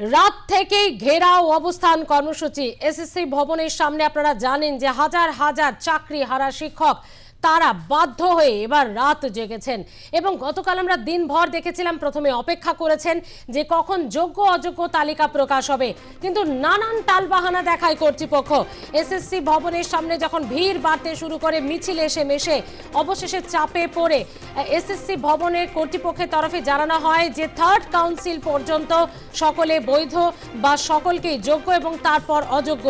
রাত থেকেই ঘেরাও অবস্থান কর্মসূচি। এসএসসি ভবনের সামনে আপনারা জানেন যে হাজার হাজার চাকরি হারা শিক্ষক তারা বাধ্য হয়ে এবার রাত জেগেছেন। এবং গতকাল আমরা দিনভর দেখেছিলাম, প্রথমে অপেক্ষা করেছেন যে কখন যোগ্য অযোগ্য তালিকা প্রকাশ হবে। কিন্তু নানান টালবাহানা দেখায় কর্তৃপক্ষ। এসএসসি ভবনের সামনে যখন ভিড় বাড়তে শুরু করে, মিছিল এসে মেশে, অবশেষে চাপে পড়ে, এসএসসি ভবনের কর্তৃপক্ষের তরফে জানানো হয় যে থার্ড কাউন্সিল পর্যন্ত সকলে বৈধ বা সকলকেই যোগ্য এবং তারপর অযোগ্য।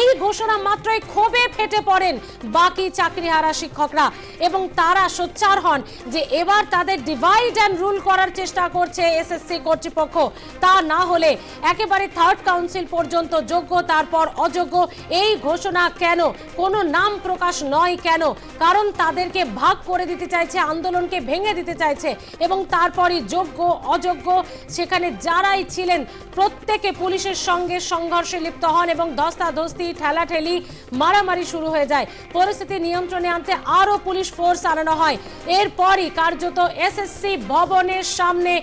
এই ঘোষণা মাত্রই ক্ষোভে ফেটে পড়েন বাকি চাকরিহারা শিক্ষকরা এবং তারা সোচ্চার হন যে এবার তাদের ডিভাইড অ্যান্ড রুল করার চেষ্টা করছে এসএসসি কর্তৃপক্ষ। তা না হলে একেবারে থার্ড কাউন্সিল পর্যন্ত যোগ্য, তারপর অযোগ্য, এই ঘোষণা কেন? কোনো নাম প্রকাশ নয় কেন? কারণ তাদেরকে ভাগ করে দিতে চাইছে, আন্দোলনকে ভেঙে দিতে চাইছে এবং তারপরই যোগ্য, অযোগ্য, সেখানে যারাই ছিলেন, প্রত্যেকে পুলিশের সঙ্গে সংঘর্ষে লিপ্ত হন এবং ধস্তাধস্তি, ঠেলাঠেলি, মারামারি শুরু হয়ে যায়। পরিস্থিতি নিয়ন্ত্রণে আনতে আরও পুলিশ ফোর্স আনানো হয়। এরপরই কার্যত এসএসসি ভবনের সামনে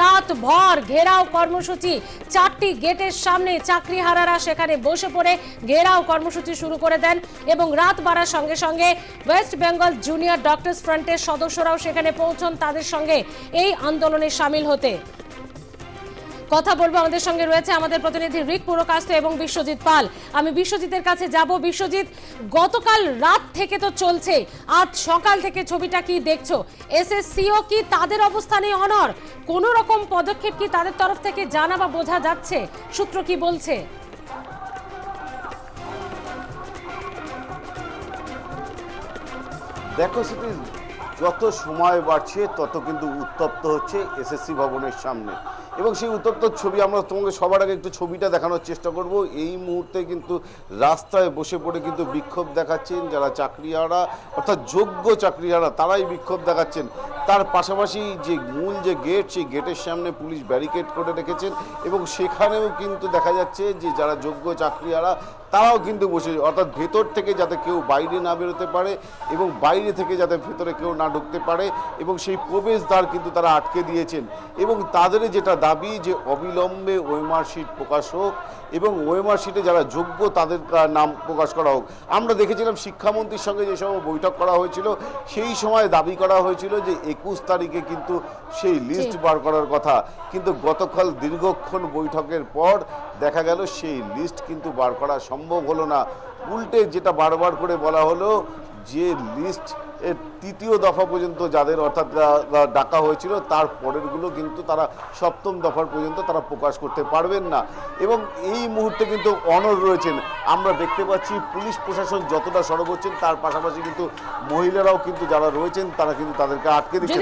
রাত ভর ঘেরাও কর্মসূচি। চারটি গেটের সামনে চাকরিহারারা সেখানে বসে পড়ে ঘেরাও কর্মসূচি শুরু করে দেন এবং রাত বাড়ার সঙ্গে সঙ্গে ওয়েস্ট বেঙ্গল জুনিয়র ডক্টরস ফ্রন্টের সদস্যরাও সেখানে পৌঁছন তাদের সঙ্গে। এই আন্দোলনে সামিল হতে। কথা বলব আমাদের সঙ্গে রয়েছে আমাদের প্রতিনিধি রিক পুরকাস্ত এবং বিশ্বজিৎ পাল। আমি বিশ্বজিতের কাছে যাব। বিশ্বজিৎ, গতকাল রাত থেকে তো চলছে আজ সকাল থেকে ছবিটা কি দেখছ? এসএসসিও কি তাদের অবস্থানে অনর কোনো রকম পদক্ষেপ কি তাদের তরফ থেকে জানা বা বোঝা যাচ্ছে? সূত্র কি বলছে? দেখো যত সময় বাড়ছে, তত কিন্তু উত্তপ্ত হচ্ছে এসএসসি ভবনের সামনে। এবং সেই উত্তপ্ত ছবি আমরা তোমাকে সবার আগে একটু ছবিটা দেখানোর চেষ্টা করব। এই মুহূর্তে কিন্তু রাস্তায় বসে পড়ে কিন্তু বিক্ষোভ দেখাচ্ছেন যারা চাকরিহারা, অর্থাৎ যোগ্য চাকরিহারা, তারাই বিক্ষোভ দেখাচ্ছেন। তার পাশাপাশি যে মূল যে গেট, সেই গেটের সামনে পুলিশ ব্যারিকেড করে রেখেছেন এবং সেখানেও কিন্তু দেখা যাচ্ছে যে যারা যোগ্য চাকরিহারা, তারাও কিন্তু বসে অর্থাৎ ভেতর থেকে যাতে কেউ বাইরে না বেরোতে পারে এবং বাইরে থেকে যাতে ভেতরে কেউ না ঢুকতে পারে এবং সেই প্রবেশদ্বার কিন্তু তারা আটকে দিয়েছেন। এবং তাদের যেটা দাবি যে অবিলম্বে ওয়েমার প্রকাশ হোক এবং ওয়েমার শিটে যারা যোগ্য তাদের নাম প্রকাশ করা হোক। আমরা দেখেছিলাম শিক্ষামন্ত্রীর সঙ্গে যে সময় বৈঠক করা হয়েছিল সেই সময় দাবি করা হয়েছিল যে একুশ তারিখে কিন্তু সেই লিস্ট বার করার কথা। কিন্তু গতকাল দীর্ঘক্ষণ বৈঠকের পর দেখা গেল সেই লিস্ট কিন্তু বার করা সম্ভব হলো না। উল্টে যেটা বারবার করে বলা হলো যে লিস্ট তৃতীয় দফা পর্যন্ত যাদের অর্থাৎ ডাকা হয়েছিল তার পরেরগুলো কিন্তু তারা সপ্তম দফার পর্যন্ত তারা প্রকাশ করতে পারবেন না। এবং এই মুহূর্তে কিন্তু অনর রয়েছেন। আমরা দেখতে পাচ্ছি পুলিশ প্রশাসন যতটা সরব হচ্ছেন তার পাশাপাশি কিন্তু মহিলারাও কিন্তু যারা রয়েছেন তারা কিন্তু তাদেরকে আটকে দিচ্ছেন।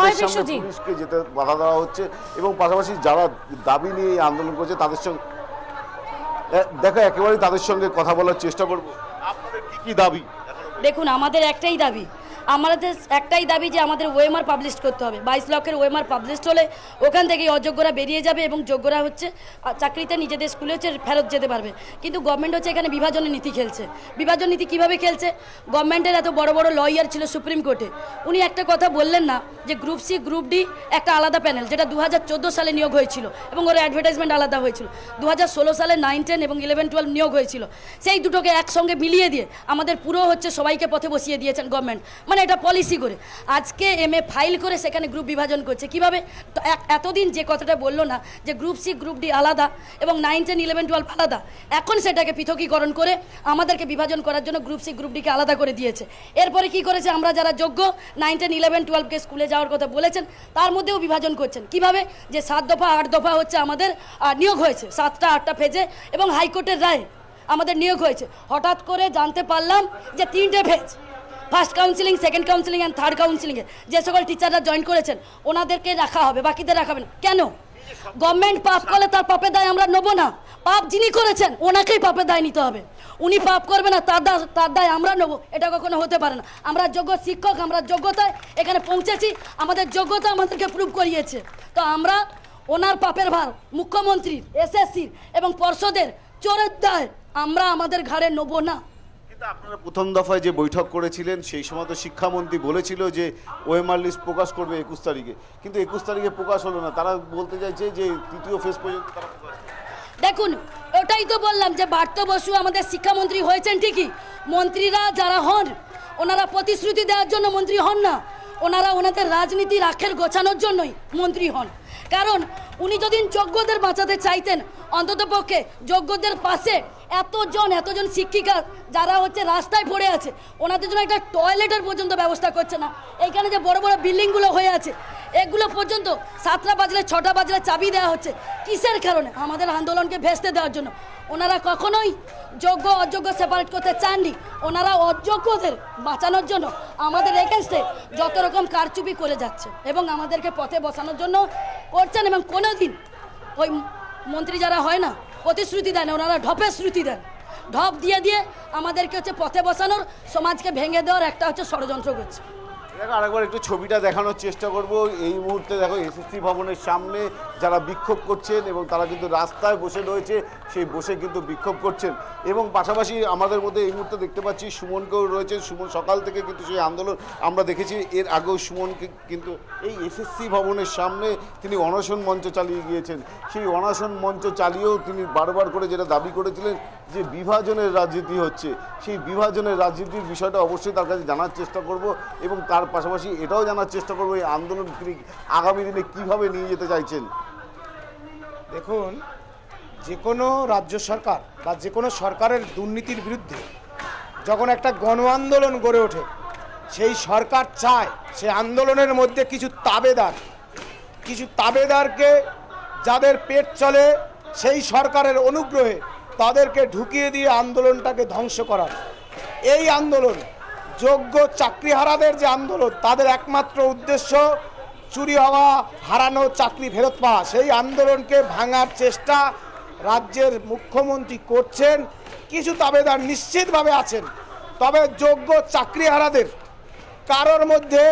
হয়, পুলিশকে যেতে বাধা দেওয়া হচ্ছে এবং পাশাপাশি যারা দাবি নিয়ে এই আন্দোলন করছে তাদের সঙ্গে দেখো একেবারেই তাদের সঙ্গে কথা বলার চেষ্টা করব। আপনাদের কি কি দাবি? দেখুন আমাদের একটাই দাবি আমাদের একটাই দাবি যে আমাদের ওয়েমার পাবলিশ করতে হবে। বাইশ লক্ষের ওয়েমার পাবলিশ হলে ওখান থেকে অযোগ্যরা বেরিয়ে যাবে এবং যোগ্যরা হচ্ছে চাকরিতে নিজেদের স্কুলে হচ্ছে ফেরত যেতে পারবে। কিন্তু গভর্নমেন্ট হচ্ছে এখানে বিভাজনের নীতি খেলছে। বিভাজন নীতি কীভাবে খেলছে? গভর্নমেন্টের এত বড় বড় লয়ার ছিল সুপ্রিম কোর্টে। উনি একটা কথা বললেন না যে গ্রুপ সি গ্রুপ ডি একটা আলাদা প্যানেল যেটা দু হাজার চোদ্দ সালে নিয়োগ হয়েছিল এবং ওর অ্যাডভার্টাইজমেন্ট আলাদা হয়েছিল। দু হাজার ষোলো সালে নাইন টেন এবং ইলেভেন টুয়েলভ নিয়োগ হয়েছিল। সেই দুটোকে একসঙ্গে মিলিয়ে দিয়ে আমাদের পুরো হচ্ছে সবাইকে পথে বসিয়ে দিয়েছেন গভর্নমেন্ট মানে এটা পলিসি করে। আজকে এম এ ফাইল করে সেখানে গ্রুপ বিভাজন করছে। কীভাবে? এতদিন যে কথাটা বলল না, যে গ্রুপ সি গ্রুপ ডি আলাদা এবং নাইন টেন ইলেভেন টুয়েলভ আলাদা, এখন সেটাকে পৃথকীকরণ করে আমাদেরকে বিভাজন করার জন্য গ্রুপ সি গ্রুপ ডিকে আলাদা করে দিয়েছে। এরপরে কি করেছে? আমরা যারা যোগ্য নাইন টেন ইলেভেন টুয়েলভকে স্কুলে যাওয়ার কথা বলেছেন, তার মধ্যেও বিভাজন করছেন। কীভাবে? যে সাত দফা, আট দফা হচ্ছে আমাদের নিয়োগ হয়েছে। সাতটা, আটটা ফেজে এবং হাইকোর্টের রায় আমাদের নিয়োগ হয়েছে। হঠাৎ করে জানতে পারলাম যে তিনটে phase first counselling second counselling and third কাউন্সিলিংয়ে যে সকল টিচাররা জয়েন করেছেন, ওনাদেরকে রাখা হবে, বাকিদের রাখা হবে না। কেন? গভর্নমেন্ট পাপ করলে তার পাপের দায় আমরা নেব না। পাপ যিনি করেছেন, ওনাকেই পাপের দায় নিতে হবে। উনি পাপ করবে না, তার দা- তার দায় আমরা নেব। এটা কখনো হতে পারে না। আমরা যোগ্য শিক্ষক, আমরা যোগ্যতায় এখানে পৌঁছেছি। আমাদের যোগ্যতা আমাদেরকে প্রুভ করিয়েছে। তো আমরা ওনার পাপের ভার, মুখ্যমন্ত্রীর এসএসসির এবং পর্ষদের চোরের দায় আমরা আমাদের ঘাড়ে নেব না। আপনারা প্রথম দফায় যে বৈঠক করেছিলেন, সেই সময় তো শিক্ষামন্ত্রী বলেছিল যে ওএমআর লিস্ট প্রকাশ করবে একুশ তারিখে। কিন্তু একুশ তারিখে প্রকাশ হলো না। তারা বলতে চাইছে যে তৃতীয় ফেজ পর্যন্ত দেখুন, ওটাই তো বললাম যে বার্ত বসু আমাদের শিক্ষামন্ত্রী হয়েছেন ঠিকই। মন্ত্রীরা যারা হন, ওনারা প্রতিশ্রুতি দেওয়ার জন্য মন্ত্রী হন না। ওনারা ওনাদের রাজনীতির আখের গোছানোর জন্যই মন্ত্রী হন। কারণ উনি যদি যোগ্যদের বাঁচাতে চাইতেন, অন্তত পক্ষে যোগ্যদের পাশে এতজন এতজন শিক্ষিকা যারা হচ্ছে রাস্তায় পড়ে আছে, ওনাদের জন্য একটা টয়লেটের পর্যন্ত ব্যবস্থা করছে না। এইখানে যে বড় বড় বিল্ডিংগুলো হয়ে আছে, এগুলো পর্যন্ত সাতটা বাজলে, ছটা বাজলে চাবি দেওয়া হচ্ছে। কিসের কারণে? আমাদের আন্দোলনকে ভেস্তে দেওয়ার জন্য। ওনারা কখনোই যোগ্য, অযোগ্য সেপারেট করতে চাননি। ওনারা অযোগ্যদের বাঁচানোর জন্য আমাদের এগেনস্টে যত রকম কারচুপি করে যাচ্ছে এবং আমাদেরকে পথে বসানোর জন্য করছেন এবং কোনো দিন ওই মন্ত্রী যারা হয় না, প্রতিশ্রুতি দেন, ওনারা ঢপের শ্রুতি দেন। ঢপ দিয়ে দিয়ে আমাদেরকে হচ্ছে পথে বসানোর, সমাজকে ভেঙে দেওয়ার একটা হচ্ছে ষড়যন্ত্র করছে। দেখো আরেকবার একটু ছবিটা দেখানোর চেষ্টা করব। এই মুহূর্তে দেখো এসএসসি ভবনের সামনে যারা বিক্ষোভ করছেন এবং তারা কিন্তু রাস্তায় বসে রয়েছে, সেই বসে কিন্তু বিক্ষোভ করছেন। এবং পাশাপাশি আমাদের মধ্যে এই মুহূর্তে দেখতে পাচ্ছি সুমনকেও রয়েছে সুমন সকাল থেকে কিন্তু সেই আন্দোলন আমরা দেখেছি। এর আগেও সুমনকে কিন্তু এই এসএসসি ভবনের সামনে তিনি অনশন মঞ্চ চালিয়ে গিয়েছেন। সেই অনশন মঞ্চ চালিয়েও তিনি বারবার করে যেটা দাবি করেছিলেন যে বিভাজনের রাজনীতি হচ্ছে। সেই বিভাজনের রাজনীতির বিষয়টা অবশ্যই তার কাছে জানার চেষ্টা করব এবং তার পাশাপাশি এটাও জানার চেষ্টা করব এই আন্দোলন তিনি আগামী দিনে কীভাবে নিয়ে যেতে চাইছেন। দেখুন, যে কোনো রাজ্য সরকার বা যে কোনো সরকারের দুর্নীতির বিরুদ্ধে যখন একটা গণ আন্দোলন গড়ে ওঠে, সেই সরকার চায় সে আন্দোলনের মধ্যে কিছু তাবেদার, কিছু তাবেদারকে যাদের পেট চলে সেই সরকারের অনুগ্রহে তাদেরকে ঢুকিয়ে দিয়ে আন্দোলনটাকে ধ্বংস করার। এই আন্দোলন যোগ্য চাকরিহারাদের যে আন্দোলন, তাদের একমাত্র উদ্দেশ্য চুরি হওয়া, হারানো চাকরি ফেরত পাওয়া, সেই আন্দোলনকে ভাঙার চেষ্টা রাজ্যের মুখ্যমন্ত্রী করছেন। কিছু তাবেদার নিশ্চিতভাবে আছেন, তবে যোগ্য চাকরিহারাদের কারোর মধ্যে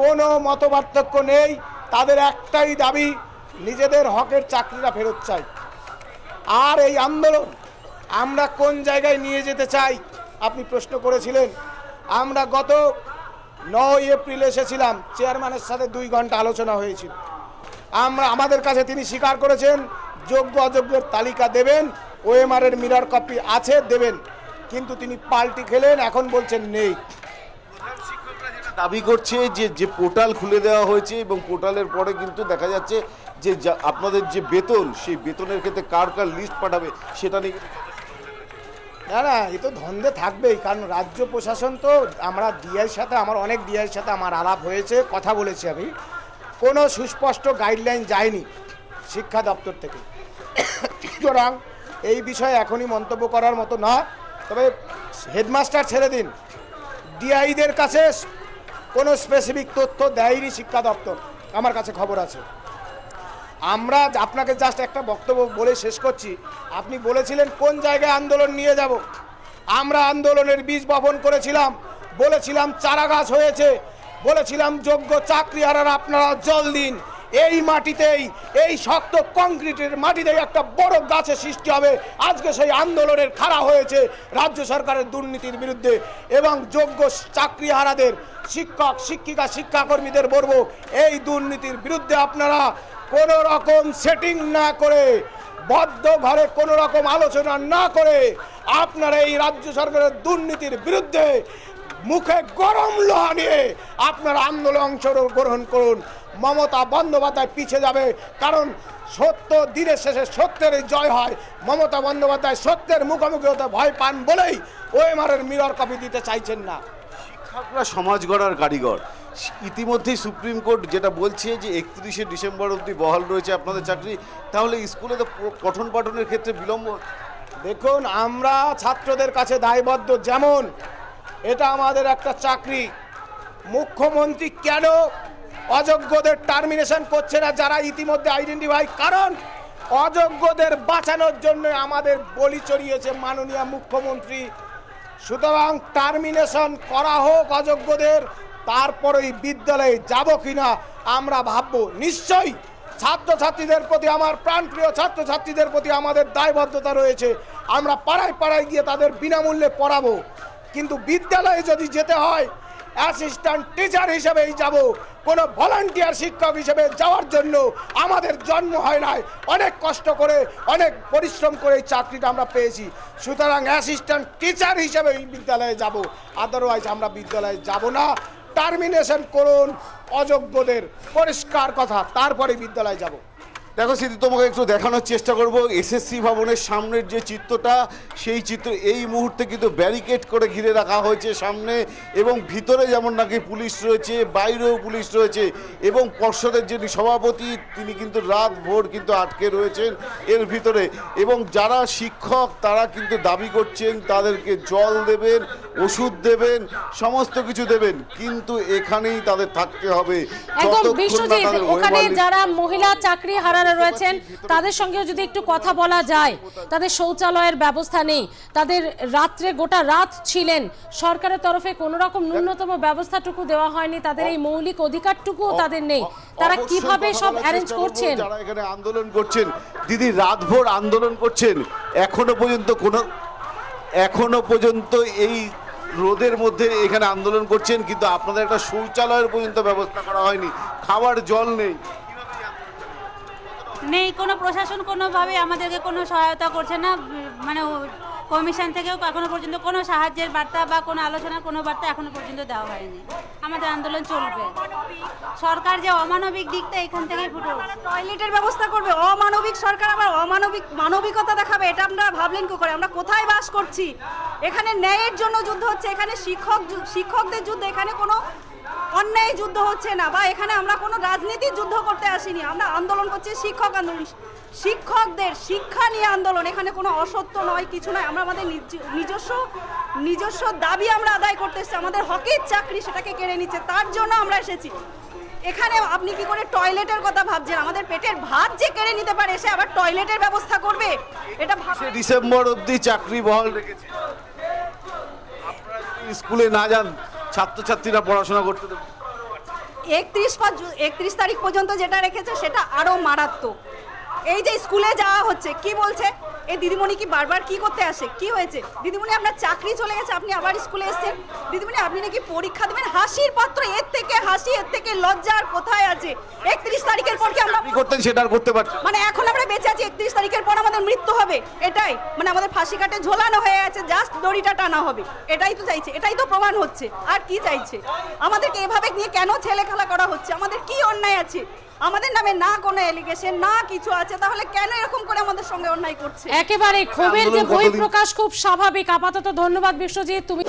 কোনো মতপার্থক্য নেই। তাদের একটাই দাবি, নিজেদের হকের চাকরিটা ফেরত চাই। আর এই আন্দোলন আমরা কোন জায়গায় নিয়ে যেতে চাই, আপনি প্রশ্ন করেছিলেন। আমরা গত নয় এপ্রিল এসেছিলাম, চেয়ারম্যানের সাথে দুই ঘণ্টা আলোচনা হয়েছিল। আমরা, আমাদের কাছে তিনি স্বীকার করেছেন, যোগ্য অযোগ্যের তালিকা দেবেন ওএমআর এর মিরর কপি আছে, দেবেন। কিন্তু তিনি পাল্টি খেলেন, এখন বলছেন নেই। দাবি করছে যে যে পোর্টাল খুলে দেওয়া হয়েছে এবং পোর্টালের পরে কিন্তু দেখা যাচ্ছে যে, আপনাদের যে বেতন, সেই বেতনের ক্ষেত্রে কার কার লিস্ট পাঠাবে, সেটা নিয়ে না না, এ তো ধন্দে থাকবেই, কারণ রাজ্য প্রশাসন তো আমরা ডিআইয়ের সাথে, আমার অনেক ডিআইয়ের সাথে আমার আলাপ হয়েছে, কথা বলেছি আমি। কোনো সুস্পষ্ট গাইডলাইন যায়নি শিক্ষা দপ্তর থেকে। সুতরাং এই বিষয়ে এখনই মন্তব্য করার মতো না, তবে হেডমাস্টার ছেড়ে দিন। ডিআইদের কাছে কোনো স্পেসিফিক তথ্য দেয়নি শিক্ষা দপ্তর, আমার কাছে খবর আছে। আমরা আপনাকে জাস্ট একটা বক্তব্য বলে শেষ করছি। আপনি বলেছিলেন, কোন জায়গায় আন্দোলন নিয়ে যাব? আমরা আন্দোলনের বীজ বপন করেছিলাম। বলেছিলাম চারা গাছ হয়েছে। বলেছিলাম, যোগ্য চাকরি হারার আপনারা জল দিন। এই মাটিতেই, এই শক্ত কংক্রিটের মাটিতেই একটা বড় গাছের সৃষ্টি হবে। আজকে সেই আন্দোলনের খাড়া হয়েছে রাজ্য সরকারের দুর্নীতির বিরুদ্ধে। এবং যোগ্য চাকরি হারাদের শিক্ষক, শিক্ষিকা, শিক্ষাকর্মীদের বলব, এই দুর্নীতির বিরুদ্ধে আপনারা কোনো রকম সেটিং না করে, বদ্ধ ঘরে কোনো রকম আলোচনা না করে আপনারা এই রাজ্য সরকারের দুর্নীতির বিরুদ্ধে মুখে গরম লোহা নিয়ে আপনারা আন্দোলন অংশগ্রহণ করুন। মমতা বন্দ্যোপাধ্যায় পিছিয়ে যাবে, কারণ সত্য দিনের শেষে সত্যের জয় হয়। মমতা বন্দ্যোপাধ্যায় সত্যের মুখোমুখি হতে ভয় পান বলেই ওএমআরের মিরর কপি দিতে চাইছেন না। শিক্ষকরা সমাজ গড়ার কারিগর। ইতিমধ্যেই সুপ্রিম কোর্ট যেটা বলছে যে একত্রিশে ডিসেম্বর অবধি বহাল রয়েছে আপনাদের চাকরি, তাহলে স্কুলে তো পঠন পাঠনের ক্ষেত্রে বিলম্ব দেখুন, আমরা ছাত্রদের কাছে দায়বদ্ধ যেমন, এটা আমাদের একটা চাকরি। মুখ্যমন্ত্রী কেন অযোগ্যদের টার্মিনেশন করছে না যারা ইতিমধ্যে আইডেন্টিফাই কারণ অযোগ্যদের বাঁচানোর জন্য আমাদের বলি চড়িয়েছে মাননীয় মুখ্যমন্ত্রী। সুতরাং টার্মিনেশন করা হোক অযোগ্যদের তারপরেই বিদ্যালয়ে যাব কিনা আমরা ভাববো। নিশ্চয়ই ছাত্রছাত্রীদের প্রতি আমার প্রাণপ্রিয় ছাত্রছাত্রীদের প্রতি আমাদের দায়বদ্ধতা রয়েছে। আমরা পাড়ায় পাড়ায় গিয়ে তাদের বিনামূল্যে পড়াবো। কিন্তু বিদ্যালয়ে যদি যেতে হয় অ্যাসিস্ট্যান্ট টিচার হিসেবেই যাব। কোনো ভলান্টিয়ার শিক্ষক হিসেবে যাওয়ার জন্য আমাদের জন্ম হয় নাই। অনেক কষ্ট করে, অনেক পরিশ্রম করে এই চাকরিটা আমরা পেয়েছি। সুতরাং অ্যাসিস্ট্যান্ট টিচার হিসেবে এই বিদ্যালয়ে যাব। আদারওয়াইজ আমরা বিদ্যালয়ে যাব না। টার্মিনেশন করুন অযোগ্যদের পরিষ্কার কথা তারপরে বিদ্যালয়ে যাব। দেখো স্মৃতি তোমাকে একটু দেখানোর চেষ্টা করব। এসএসসি ভবনের সামনের যে চিত্রটা সেই চিত্র এই মুহূর্তে কিন্তু ব্যারিকেড করে ঘিরে রাখা হয়েছে সামনে এবং ভিতরে যেমন নাকি পুলিশ রয়েছে বাইরেও পুলিশ রয়েছে এবং পর্ষদের যিনি সভাপতি তিনি কিন্তু রাত ভোর কিন্তু আটকে রয়েছেন এর ভিতরে এবং যারা শিক্ষক তারা কিন্তু দাবি করছেন তাদেরকে জল দেবেন ওষুধ দেবেন সমস্ত কিছু দেবেন কিন্তু এখানেই তাদের থাকতে হবে। ওখানে যারা মহিলা চাকরি হারারা রয়েছেন তাদের সঙ্গেও যদি একটু কথা বলা যায় তাদের শৌচালয়ের ব্যবস্থা নেই তাদের রাত্রে গোটা রাত ছিলেন সরকারের তরফে কোনো রকম ন্যূনতম ব্যবস্থাটুকু দেওয়া হয়নি তাদের এই মৌলিক অধিকারটুকুও তাদের নেই। তারা কীভাবে সব অ্যারেঞ্জ করছেন? যারা এখানে আন্দোলন করছেন দিদি রাতভর আন্দোলন করছেন এখনও পর্যন্ত কোনো এখনও পর্যন্ত এই রোদের মধ্যে এখানে আন্দোলন করছেন কিন্তু আপনাদের একটা শৌচালয়ের পর্যন্ত ব্যবস্থা করা হয়নি খাবার জল নেই। নেই, কোনো প্রশাসন কোনোভাবে আমাদেরকে কোনো সহায়তা করছে না। মানে কমিশন থেকেও এখনও পর্যন্ত কোনো সাহায্যের বার্তা বা কোনো আলোচনা, কোনো বার্তা এখনও পর্যন্ত দেওয়া হয়নি। আমাদের আন্দোলন চলবে। সরকার যে অমানবিক দিকটা এখান থেকেই ফুটে টয়লেটের ব্যবস্থা করবে। অমানবিক সরকার আবার অমানবিক মানবিকতা দেখাবে, এটা আমরা ভাবলেন কী করে? আমরা কোথায় বাস করছি? এখানে ন্যায়ের জন্য যুদ্ধ হচ্ছে, এখানে শিক্ষক শিক্ষকদের যুদ্ধ এখানে কোনো অন্যায় যুদ্ধ হচ্ছে না। বা এখানে আমরা কোনো রাজনীতির যুদ্ধ করতে আসিনি। আমরা আন্দোলন করছি শিক্ষক আন্দোলন। শিক্ষকদের শিক্ষা নিয়ে আন্দোলন। এখানে কোনো অসত্য নয়, কিছু নয়। আমরা আমাদের নিজ- নিজস্ব নিজস্ব দাবি আমরা আদায় করতে এসেছি। আমাদের হকের চাকরি সেটাকে কেড়ে নিচ্ছে। তার জন্য আমরা এসেছি। এখানে আপনি কি করে টয়লেটের কথা ভাবছেন? আমাদের পেটের ভাত যে কেড়ে নিতে পারে, সে আবার টয়লেটের ব্যবস্থা করবে? এটা ডিসেম্বর অবধি চাকরি বহাল রেখেছে। স্কুলে না যান ছাত্রছাত্রীরা পড়াশোনা করতে দেবে। একত্রিশ একত্রিশ তারিখ পর্যন্ত যেটা রেখেছে সেটা আরও মারাত্মক। এই যে স্কুলে যাওয়া হচ্ছে, কি বলছে? এই দিদিমণি কি বারবার কি করতে আসে? কি হয়েছে? দিদিমণি আপনার চাকরি চলে গেছে আপনি আবার স্কুলে এসেছেন। দিদিমণি আপনি নাকি পরীক্ষা দেবেন? হাসির পাত্র এর থেকে হাসি এর থেকে লজ্জার কোথায় আছে? একত্রিশ তারিখের পর কি আমরা করতেন সেটা আর করতে পারছেন না। মানে এখন আমরা বেঁচে আছি একত্রিশ তারিখের পর আমাদের মৃত্যু হবে। এটাই। মানে আমাদের ফাঁসি কাটে ঝোলানো হয়ে আছে জাস্ট দড়িটা টানা হবে। এটাই তো চাইছে এটাই তো প্রমাণ হচ্ছে। আর কি চাইছে? আমাদেরকে এভাবে নিয়ে কেন ছেলে খেলা করা হচ্ছে? আমাদের কি অন্যায় আছে? আমাদের নামে না কোনো এলিগেশন না কিছু আছে তাহলে কেন এরকম করে আমাদের সঙ্গে অন্যায় করছে? একেবারে ক্ষোভের যে বই প্রকাশ খুব স্বাভাবিক। আপাতত ধন্যবাদ বিশ্বজিৎ তুমি